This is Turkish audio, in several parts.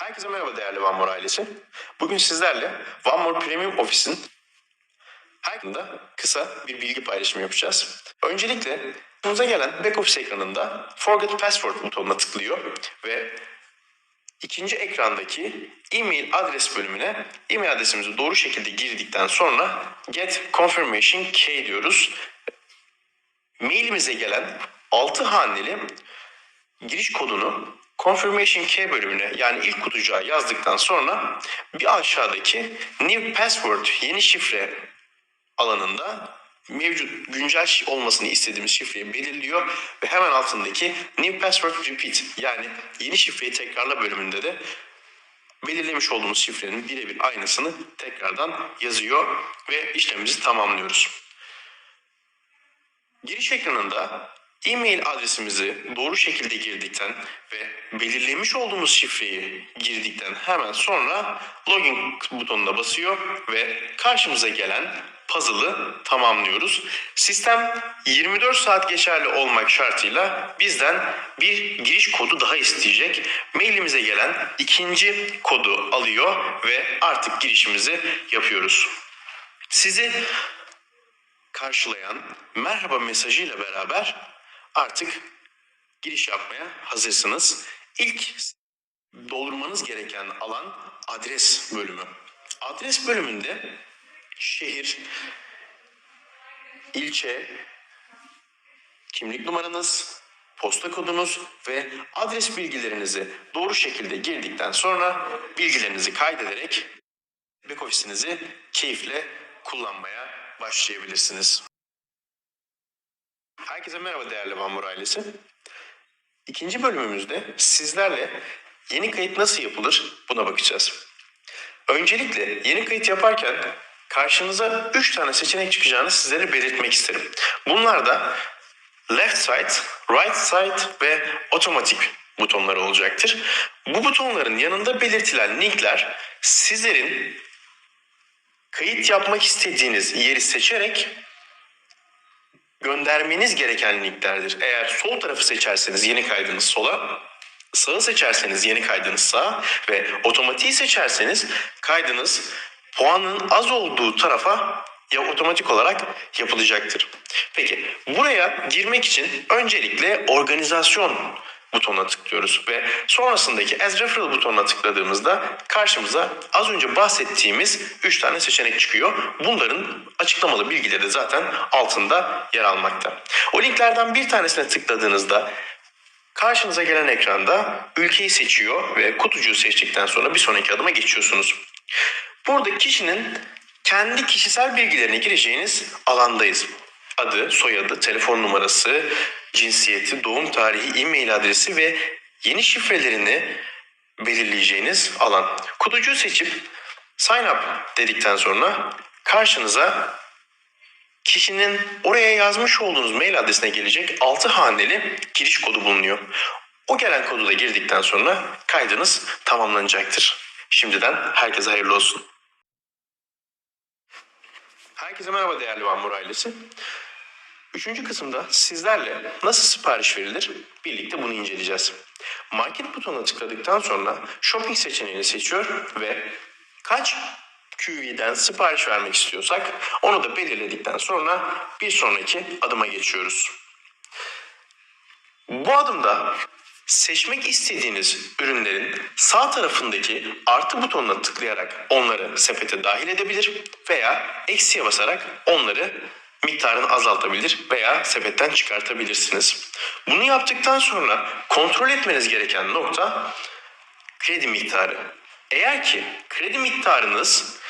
Herkese merhaba değerli OneMore ailesi. Bugün sizlerle OneMore Premium Office'in hakkında kısa bir bilgi paylaşımı yapacağız. Öncelikle önümüze gelen back office ekranında Forget Password butonuna tıklıyor ve ikinci ekrandaki e-mail adres bölümüne e-mail adresimizi doğru şekilde girdikten sonra Get Confirmation Key diyoruz. Mailimize gelen 6 haneli giriş kodunu confirmation key bölümüne yani ilk kutucuğa yazdıktan sonra bir aşağıdaki new password yeni şifre alanında mevcut güncel olmasını istediğimiz şifreyi belirliyor ve hemen altındaki new password repeat yani yeni şifreyi tekrarla bölümünde de belirlemiş olduğumuz şifrenin birebir aynısını tekrardan yazıyor ve işlemimizi tamamlıyoruz. Giriş ekranında e-mail adresimizi doğru şekilde girdikten ve belirlemiş olduğumuz şifreyi girdikten hemen sonra login butonuna basıyor ve karşımıza gelen puzzle'ı tamamlıyoruz. Sistem 24 saat geçerli olmak şartıyla bizden bir giriş kodu daha isteyecek. Mailimize gelen ikinci kodu alıyor ve artık girişimizi yapıyoruz. Sizi karşılayan merhaba mesajıyla beraber artık giriş yapmaya hazırsınız. İlk doldurmanız gereken alan adres bölümü. Adres bölümünde şehir, ilçe, kimlik numaranız, posta kodunuz ve adres bilgilerinizi doğru şekilde girdikten sonra bilgilerinizi kaydederek back ofisinizi keyifle kullanmaya başlayabilirsiniz. Herkese merhaba değerli Vanmur ailesi. İkinci bölümümüzde sizlerle yeni kayıt nasıl yapılır buna bakacağız. Öncelikle yeni kayıt yaparken karşınıza 3 tane seçenek çıkacağını sizlere belirtmek isterim. Bunlar da left side, right side ve otomatik butonları olacaktır. Bu butonların yanında belirtilen linkler sizlerin kayıt yapmak istediğiniz yeri seçerek göndermeniz gereken linklerdir. Eğer sol tarafı seçerseniz yeni kaydınız sola, sağı seçerseniz yeni kaydınız sağa ve otomatiği seçerseniz kaydınız puanın az olduğu tarafa ya otomatik olarak yapılacaktır. Peki buraya girmek için öncelikle organizasyon butonuna tıklıyoruz ve sonrasındaki As Referral butonuna tıkladığımızda karşımıza az önce bahsettiğimiz 3 tane seçenek çıkıyor. Bunların açıklamalı bilgileri zaten altında yer almakta. O linklerden bir tanesine tıkladığınızda karşınıza gelen ekranda ülkeyi seçiyor ve kutucuğu seçtikten sonra bir sonraki adıma geçiyorsunuz. Burada kişinin kendi kişisel bilgilerini gireceğiniz alandayız. Adı, soyadı, telefon numarası, cinsiyeti, doğum tarihi, e-mail adresi ve yeni şifrelerini belirleyeceğiniz alan. Kutucuğu seçip sign up dedikten sonra karşınıza kişinin oraya yazmış olduğunuz mail adresine gelecek 6 haneli giriş kodu bulunuyor. O gelen kodu da girdikten sonra kaydınız tamamlanacaktır. Şimdiden herkese hayırlı olsun. Herkese merhaba değerli Vanmur ailesi. Üçüncü kısımda sizlerle nasıl sipariş verilir birlikte bunu inceleyeceğiz. Market butonuna tıkladıktan sonra shopping seçeneğini seçiyor ve kaç QV'den sipariş vermek istiyorsak onu da belirledikten sonra bir sonraki adıma geçiyoruz. Bu adımda seçmek istediğiniz ürünlerin sağ tarafındaki artı butonuna tıklayarak onları sepete dahil edebilir veya eksiye basarak onları miktarını azaltabilir veya sepetten çıkartabilirsiniz. Bunu yaptıktan sonra kontrol etmeniz gereken nokta kredi miktarı. Eğer ki kredi miktarınız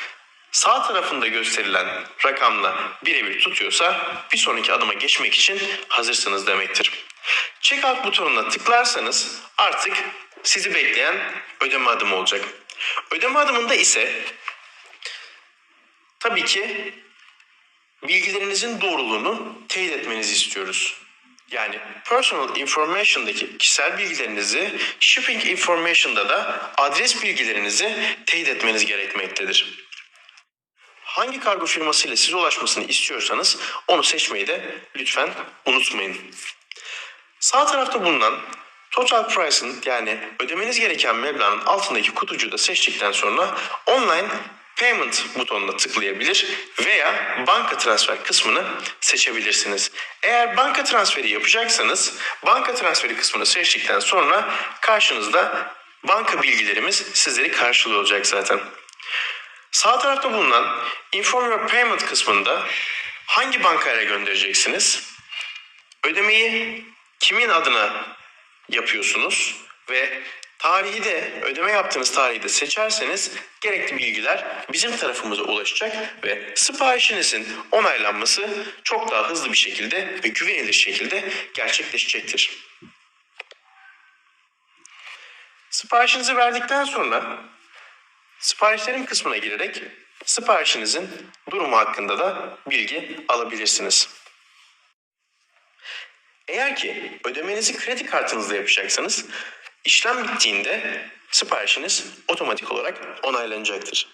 sağ tarafında gösterilen rakamla birebir tutuyorsa bir sonraki adıma geçmek için hazırsınız demektir. Checkout butonuna tıklarsanız artık sizi bekleyen ödeme adımı olacak. Ödeme adımında ise tabii ki bilgilerinizin doğruluğunu teyit etmenizi istiyoruz. Yani personal information'daki kişisel bilgilerinizi, shipping information'da da adres bilgilerinizi teyit etmeniz gerekmektedir. Hangi kargo firmasıyla size ulaşmasını istiyorsanız onu seçmeyi de lütfen unutmayın. Sağ tarafta bulunan Total Price'ın yani ödemeniz gereken meblağın altındaki kutucuğu da seçtikten sonra online payment butonuna tıklayabilir veya banka transfer kısmını seçebilirsiniz. Eğer banka transferi yapacaksanız banka transferi kısmını seçtikten sonra karşınızda banka bilgilerimiz sizleri karşılıyor olacak zaten. Sağ tarafta bulunan Inform Your Payment kısmında hangi bankaya göndereceksiniz? Ödemeyi kimin adına yapıyorsunuz ve tarihi de ödeme yaptığınız tarihi de seçerseniz gerekli bilgiler bizim tarafımıza ulaşacak ve siparişinizin onaylanması çok daha hızlı bir şekilde ve güvenilir şekilde gerçekleşecektir. Siparişinizi verdikten sonra siparişlerin kısmına girerek siparişinizin durumu hakkında da bilgi alabilirsiniz. Eğer ki ödemenizi kredi kartınızla yapacaksanız işlem bittiğinde siparişiniz otomatik olarak onaylanacaktır.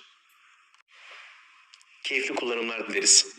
Keyifli kullanımlar dileriz.